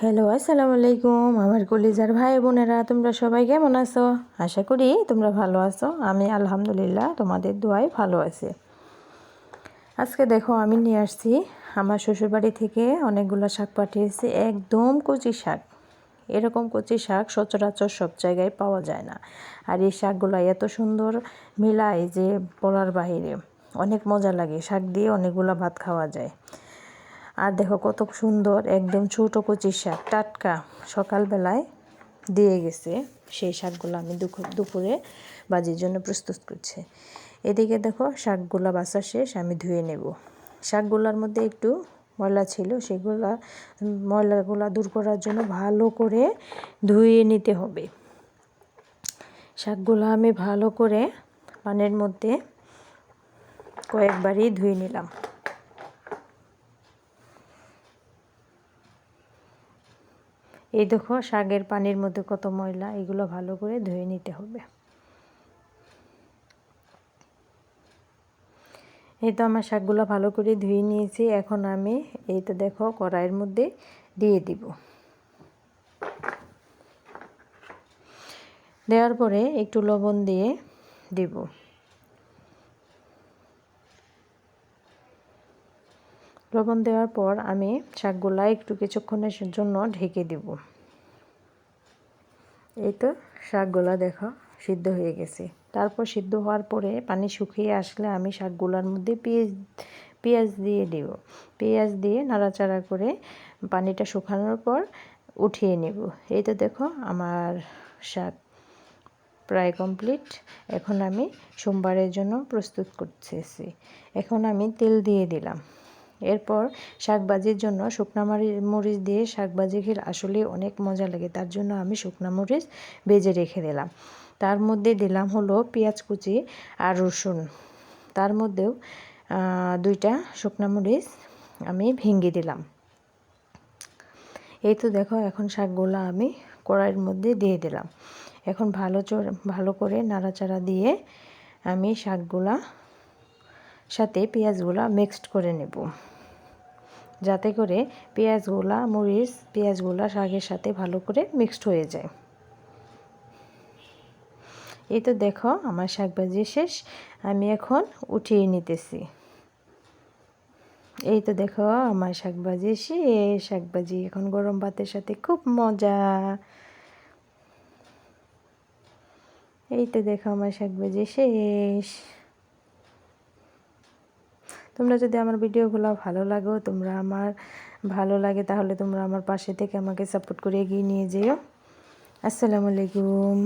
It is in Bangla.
হ্যালো, আসসালামু আলাইকুম আমার কলিজার ভাই বোনেরা, তোমরা সবাই কেমন আছো? আশা করি তোমরা ভালো আছো। আমি আলহামদুলিল্লাহ তোমাদের দোয়ায় ভালো আছি। আজকে দেখো আমি নিয়ে আসছি, আমার শ্বশুরবাড়ি থেকে অনেকগুলো শাক পাঠিয়েছি, একদম কচি শাক। এরকম কচি শাক সচরাচর সব জায়গায় পাওয়া যায় না। আর এই শাকগুলো এত সুন্দর মিলায় যে বলার বাহিরে। অনেক মজা লাগে, শাক দিয়ে অনেকগুলো ভাত খাওয়া যায়। আর দেখো কত সুন্দর, একদম ছোটো কচি শাক, টাটকা। সকালবেলায় দিয়ে গেছে। সেই শাকগুলো আমি দুপুরে বাজির জন্য প্রস্তুত করছি। এদিকে দেখো শাকগুলো বাসা শেষ, আমি ধুয়ে নেব। শাকগুলোর মধ্যে একটু ময়লা ছিল, সেগুলা, ময়লাগুলা দূর করার জন্য ভালো করে ধুয়ে নিতে হবে। শাকগুলো আমি ভালো করে পানের মধ্যে কয়েকবারই ধুয়ে নিলাম। এই দেখো, শাকের পানির মধ্যে কত ময়লা, এগুলো ভালো করে ধুয়ে নিতে হবে। এই তো আমার শাকগুলো ভালো করে ধুয়ে নিয়েছি, এখন আমি এই তো দেখো, কড়াইয়ের মধ্যে দিয়ে দিব। দেওয়ার পরে একটু লবণ দিয়ে দিব। লবণ দেওয়ার পর আমি শাকগুলা একটু কিছুক্ষণের জন্য ঢেকে দিব। এই তো শাকগুলা দেখো, সিদ্ধ হয়ে গেছে। তারপর সিদ্ধ হওয়ার পরে পানি শুকিয়ে আসলে আমি শাকগুলার মধ্যে পেঁয়াজ পেঁয়াজ দিয়ে দিব। পেঁয়াজ দিয়ে নাড়াচাড়া করে পানিটা শুকানোর পর উঠিয়ে নেব। এই তো দেখো আমার শাক প্রায় কমপ্লিট। এখন আমি সোমবারের জন্য প্রস্তুত করতেছি। এখন আমি তেল দিয়ে দিলাম। এরপর শাকবাজির জন্য শুকনো মরিচ দিয়ে শাকবাজি খেলে আসলে অনেক মজা লাগে। তার জন্য আমি শুকনো মরিচ বেজে রেখে দিলাম। তার মধ্যে দিলাম হলো পেঁয়াজ কুচি আর রসুন। তার মধ্যেও দুইটা শুকনো মরিচ আমি ভেঙে দিলাম। এই তো দেখো, এখন শাকগুলো আমি কড়াইয়ের মধ্যে দিয়ে দিলাম। এখন ভালো ভালো করে নাড়াচাড়া দিয়ে আমি শাকগুলা সাথে পেঁয়াজগুলা মিক্সড করে নেব। যাতে করে পেঁয়াজগুলা, মরিচ পেঁয়াজগুলা শাকের সাথে ভালো করে মিক্সড হয়ে যায়। এই তো দেখো, আমার শাক ভাজি শেষ। আমি এখন উঠিয়ে নিতেছি। এই তো দেখো, আমার শাক ভাজি শেষ। শাক ভাজি এখন গরম ভাতের সাথে খুব মজা। এই তো দেখো, আমার শাক ভাজি শেষ। তোমরা যদি আমার ভিডিওগুলো ভালো লাগো, তোমরা আমার ভালো লাগে, তাহলে তোমরা আমার পাশে থেকে আমাকে সাপোর্ট করে এগিয়ে নিয়ে যেও। আসসালামু আলাইকুম।